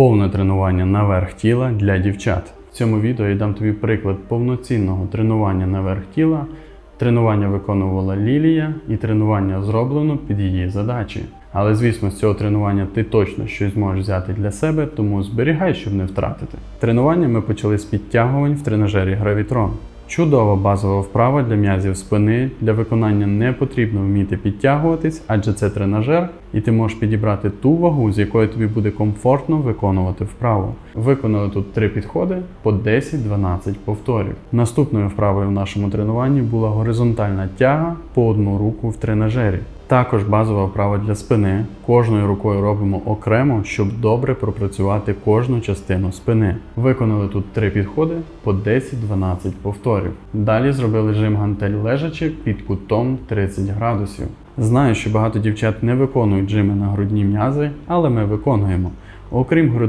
Повне тренування на верх тіла для дівчат. В цьому відео я дам тобі приклад повноцінного тренування на верх тіла. Тренування виконувала Лілія, і тренування зроблено під її задачі. Але звісно, з цього тренування ти точно щось зможеш взяти для себе, тому зберігай, щоб не втратити. Тренування ми почали з підтягувань в тренажері Гравітрон. Чудова базова вправа для м'язів спини. Для виконання не потрібно вміти підтягуватись, адже це тренажер, і ти можеш підібрати ту вагу, з якою тобі буде комфортно виконувати вправу. Виконали тут три підходи по 10-12 повторів. Наступною вправою в нашому тренуванні була горизонтальна тяга по одну руку в тренажері. Також базова вправа для спини. Кожною рукою робимо окремо, щоб добре пропрацювати кожну частину спини. Виконали тут три підходи по 10-12 повторів. Далі зробили жим гантель лежачи під кутом 30 градусів. Знаю, що багато дівчат не виконують жими на грудні м'язи, але ми виконуємо. Окрім грудних